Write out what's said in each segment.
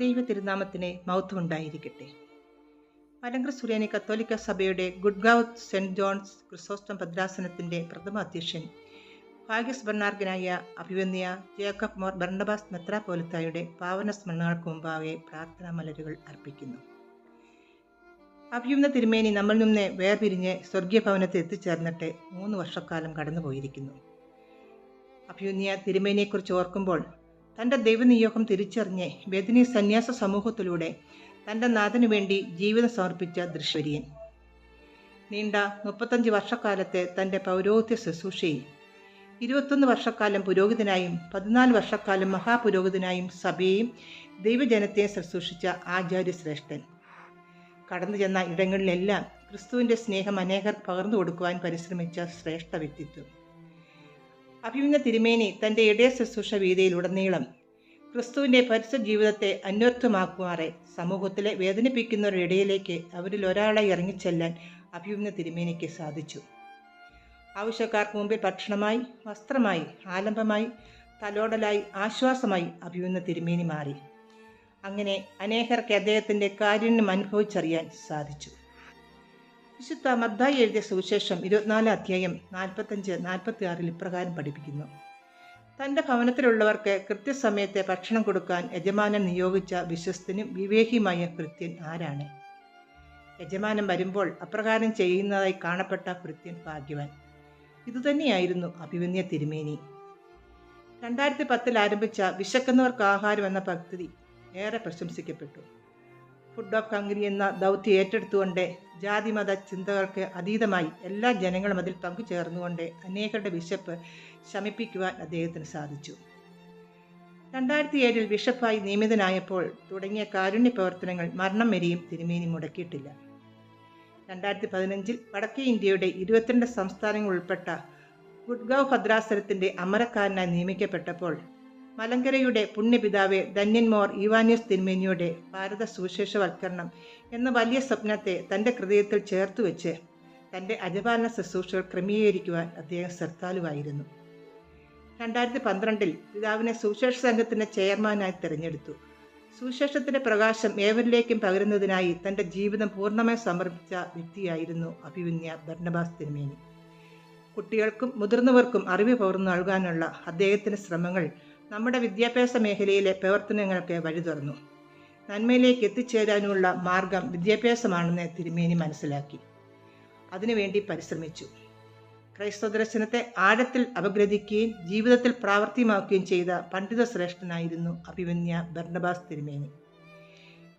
ദൈവ തിരുനാമത്തിന് മൗത്വമുണ്ടായിരിക്കട്ടെ മലങ്കര സുറിയാനി കത്തോലിക്ക സഭയുടെ ഗുഡ്ഗാവ് സെന്റ് ജോൺസ് ക്രിസോസ്റ്റം ഭദ്രാസനത്തിന്റെ പ്രഥമ അധ്യക്ഷൻ ഭാഗ്യസ് ഭരണാർഗനായ അഭിവന്യ ജേക്കബ് മോർ ബർണബാസ് മെത്രാപോലിത്തായുടെ പാവന സ്മരണകൾക്ക് മുമ്പാകെ പ്രാർത്ഥനാ മലരുകൾ അർപ്പിക്കുന്നു. അഭിയുന്ന തിരുമേനി നമ്മിൽ നിന്ന് വേർപിരിഞ്ഞ് സ്വർഗീയ ഭവനത്തിൽ എത്തിച്ചേർന്നിട്ട് മൂന്ന് വർഷക്കാലം കടന്നുപോയിരിക്കുന്നു. അഭിയുന്യ തിരുമേനിയെക്കുറിച്ച് ഓർക്കുമ്പോൾ തന്റെ ദൈവനിയോഗം തിരിച്ചറിഞ്ഞ് വേദിനി സന്യാസ സമൂഹത്തിലൂടെ തന്റെ നാഥനു വേണ്ടി ജീവിതം സമർപ്പിച്ച ദൃശ്വര്യൻ. നീണ്ട മുപ്പത്തഞ്ച് വർഷക്കാലത്തെ തന്റെ പൗരോഹിത്യ ശുശ്രൂഷയിൽ ഇരുപത്തൊന്ന് വർഷക്കാലം പുരോഹിതനായും പതിനാല് വർഷക്കാലം മഹാപുരോഹിതനായും സഭയെയും ദൈവജനത്തെയും ശുശ്രൂഷിച്ച ആചാര്യശ്രേഷ്ഠൻ. കടന്നു ചെന്ന ഇടങ്ങളിലെല്ലാം ക്രിസ്തുവിന്റെ സ്നേഹം അനേകർ പകർന്നു കൊടുക്കുവാൻ പരിശ്രമിച്ച ശ്രേഷ്ഠ വ്യക്തിത്വം. അഭിമന്യ തിരുമേനി തന്റെ ഇടയ ശുശ്രൂഷ വീതിയിലുടനീളം ക്രിസ്തുവിന്റെ പരിശുദ്ധ ജീവിതത്തെ അന്വർത്ഥമാക്കുമാറെ സമൂഹത്തിലെ വേദനിപ്പിക്കുന്നവരുടെ ഇടയിലേക്ക് അവരിൽ ഒരാളെ ഇറങ്ങിച്ചെല്ലാൻ അഭിമന്യ തിരുമേനിക്ക് സാധിച്ചു. ആവശ്യക്കാർക്ക് മുമ്പിൽ ഭക്ഷണമായി വസ്ത്രമായി ആലംബമായി തലോടലായി ആശ്വാസമായി അഭിമന്യ തിരുമേനി മാറി. അങ്ങനെ അനേകർക്ക് അദ്ദേഹത്തിന്റെ കാരുണ്യം അനുഭവിച്ചറിയാൻ സാധിച്ചു. വിശുദ്ധ മദ്ദായി എഴുതിയ സുവിശേഷം ഇരുപത്തിനാല് അധ്യായം നാൽപ്പത്തഞ്ച് നാൽപ്പത്തി ആറിൽ ഇപ്രകാരം പഠിപ്പിക്കുന്നു. തന്റെ ഭവനത്തിലുള്ളവർക്ക് കൃത്യസമയത്തെ ഭക്ഷണം കൊടുക്കാൻ യജമാനൻ നിയോഗിച്ച വിശ്വസ്തനും വിവേകിയുമായ കൃത്യൻ ആരാണ്? യജമാനൻ വരുമ്പോൾ അപ്രകാരം ചെയ്യുന്നതായി കാണപ്പെട്ട കൃത്യൻ ഭാഗ്യവാൻ. ഇതുതന്നെയായിരുന്നു അഭിമന്യ തിരുമേനി. രണ്ടായിരത്തി പത്തിൽ ആരംഭിച്ച വിശക്കുന്നവർക്ക് ആഹാരം എന്ന പദ്ധതി ഏറെ പ്രശംസിക്കപ്പെട്ടു. ഫുഡ് ഓഫ് ഹംഗറി എന്ന ദൗത്യം ഏറ്റെടുത്തുകൊണ്ട് ജാതിമത ചിന്തകൾക്ക് അതീതമായി എല്ലാ ജനങ്ങളും അതിൽ പങ്കുചേർന്നുകൊണ്ട് അനേകരുടെ വിശപ്പ് ശമിപ്പിക്കുവാൻ അദ്ദേഹത്തിന് സാധിച്ചു. രണ്ടായിരത്തി ഏഴിൽ ബിഷപ്പായി നിയമിതനായപ്പോൾ തുടങ്ങിയ കാരുണ്യ പ്രവർത്തനങ്ങൾ മരണം വരെയും തിരുമേനി മുടക്കിയിട്ടില്ല. രണ്ടായിരത്തി പതിനഞ്ചിൽ വടക്കേ ഇന്ത്യയുടെ ഇരുപത്തിരണ്ട് സംസ്ഥാനങ്ങൾ ഉൾപ്പെട്ട ഗുഡ്ഗാവ് ഭദ്രാസനത്തിന്റെ അമരക്കാരനായി നിയമിക്കപ്പെട്ടപ്പോൾ മലങ്കരയുടെ പുണ്യപിതാവെ ധന്യന്മോർ ഇവാനിയസ് തിരുമേനിയുടെ ഭാരത സുവിശേഷവൽക്കരണം എന്ന വലിയ സ്വപ്നത്തെ തന്റെ ഹൃദയത്തിൽ ചേർത്ത് വെച്ച് തന്റെ അജപാലന ശുശ്രൂഷകൾ ക്രമീകരിക്കുവാൻ അദ്ദേഹം ശ്രദ്ധാലുവായിരുന്നു. രണ്ടായിരത്തി പന്ത്രണ്ടിൽ പിതാവിനെ സുവിശേഷ സംഘത്തിന്റെ ചെയർമാനായി തിരഞ്ഞെടുത്തു. സുവിശേഷത്തിന്റെ പ്രകാശം ഏവരിലേക്കും പകരുന്നതിനായി തന്റെ ജീവിതം പൂർണമായി സമർപ്പിച്ച വ്യക്തിയായിരുന്നു അഭിവിന്യ ഭരണബാസ് തിരുമേനി. കുട്ടികൾക്കും മുതിർന്നവർക്കും അറിവ് പകർന്നു നൽകാനുള്ള അദ്ദേഹത്തിന്റെ ശ്രമങ്ങൾ നമ്മുടെ വിദ്യാഭ്യാസ മേഖലയിലെ പ്രവർത്തനങ്ങൾക്ക് വഴി തുറന്നു. നന്മയിലേക്ക് എത്തിച്ചേരാനുള്ള മാർഗം വിദ്യാഭ്യാസമാണെന്ന് തിരുമേനി മനസ്സിലാക്കി. അതിനുവേണ്ടി പരിശ്രമിച്ചു. ക്രൈസ്തവ ദർശനത്തെ ആഴത്തിൽ അപഗ്രഥിക്കുകയും ജീവിതത്തിൽ പ്രാവർത്തികമാക്കുകയും ചെയ്ത പണ്ഡിത ശ്രേഷ്ഠനായിരുന്നു അഭിമന്യ ബർണബാസ് തിരുമേനി.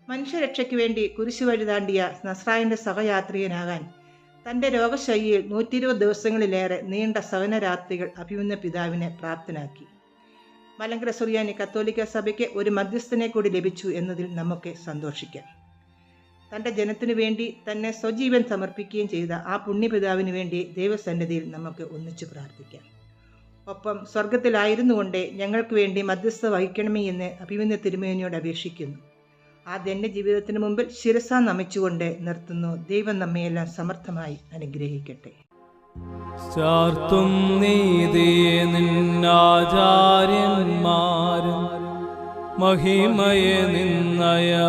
മനുഷ്യരക്ഷയ്ക്ക് വേണ്ടി കുരിശു വഴി താണ്ടിയ നസ്രായന്റെ സഹയാത്രികനാകാൻ തന്റെ രോഗശൈലിയിൽ നൂറ്റി ഇരുപത് ദിവസങ്ങളിലേറെ നീണ്ട സഹനരാത്രികൾ അഭിമന്യ പിതാവിനെ പ്രാപ്തനാക്കി. മലങ്കര സുറിയാനി കത്തോലിക്ക സഭയ്ക്ക് ഒരു മധ്യസ്ഥനെ കൂടി ലഭിച്ചു എന്നതിൽ നമുക്ക് സന്തോഷിക്കാം. തന്റെ ജനത്തിനു വേണ്ടി തന്നെ സ്വജീവൻ സമർപ്പിക്കുകയും ചെയ്ത ആ പുണ്യപിതാവിന് വേണ്ടി ദൈവസന്നിധിയിൽ നമുക്ക് ഒന്നിച്ചു പ്രാർത്ഥിക്കാം. ഒപ്പം സ്വർഗത്തിലായിരുന്നു കൊണ്ട് ഞങ്ങൾക്ക് വേണ്ടി മധ്യസ്ഥ വഹിക്കണമേ എന്ന് അഭിമന്യ തിരുമേനിയോട് അപേക്ഷിക്കുന്നു. ആ ധന്യ ജീവിതത്തിന് മുമ്പിൽ ശിരസ നമിച്ചുകൊണ്ട് നിർത്തുന്നു. ദൈവം നമ്മയെല്ലാം സമർത്ഥമായി അനുഗ്രഹിക്കട്ടെ. ചാർത്തും നീതിയെ നിന്നാചാര്യന്മാരും മഹിമയെ നിന്നയവാന്മാരും.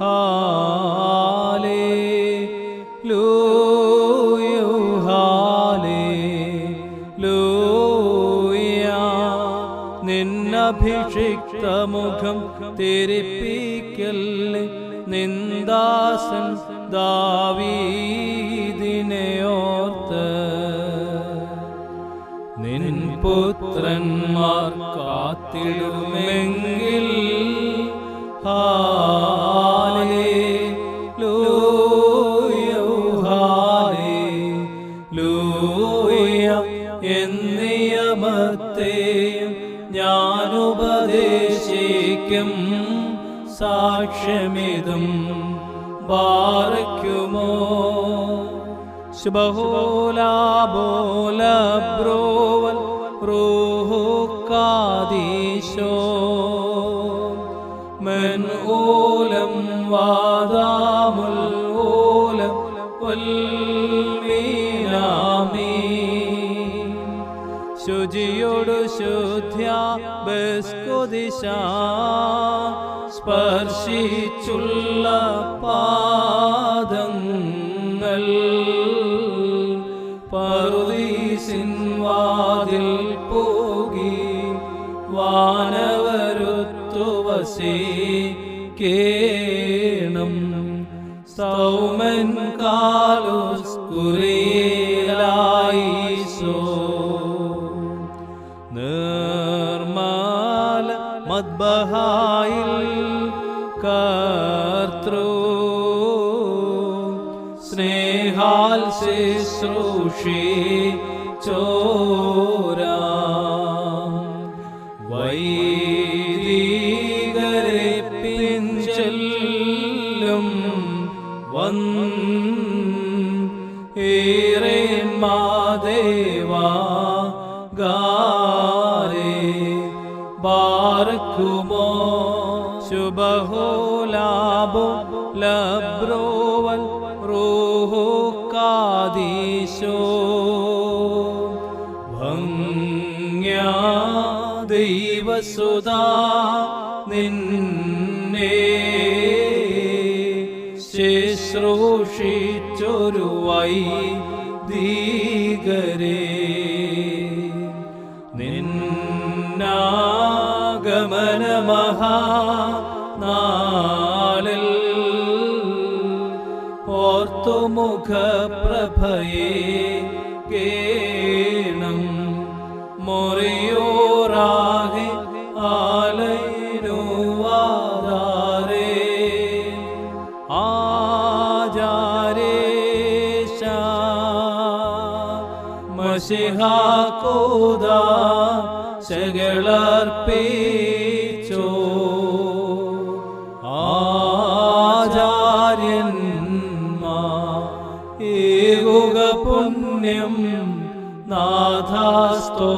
ഹാലേ ലൂയോ ഹാലേ നിന്നഭിഷിക്ത മുഖം തിരിപ്പിക്കല്ലേ നിന്ദാസൻ ദാവീദിനെ പുത്രന്മാർ കാത്തിടുമെങ്കിൽ. ഹാലേ ലൂയോ ഹാലേ ലൂയ എന്നിയമത്തെയും ഞാൻ ഉപദേശിക്കും സാക്ഷ്യമിതും ബാറയ്ക്കുമോ? ശുഭഹോലാബോല ബ്രോവൽ റോഹോക്കാദീശോ. വാദാമുൽ ഓലം വൽമീനാമീ ശുച ശുചിയോടു ശുദ്ധ്യ ബസ്കുദിശ സ്പർശിച്ചുള്ള പാദങ്ങൾ പറുദീസിൻ വാതിൽ വാനവരുത്തു വസീകേണം സൗമൻ കാലുസ് കുറിയലായിസോ നിർമ്മല മദ്ബഹായിൽ കർത്തൃ. സ്നേഹാൽ ശുശ്രൂഷി ചോരാ മാദേവാ ഗാരേ ബാർക്കുമോ ശുഭഹോലാബോ ലബ്രോവൽ റൂഹോ കാദീശോ ഭംഗ്യാ ദൈവസുതാ നിന്നെ ശുശ്രൂഷിച്ചൊരു വൈ ദീകരേ നിന്നാഗമന മഹാനാളിൽ ഓർത്തുമുഖ പ്രഭയെ കേണം മൊറിയോറാകെ മഷിഹാക്കോദ ശകളർപ്പിച്ചോ ആചാര്യന്മാ ഏകുക പുണ്യം നാഥാസ്തോ.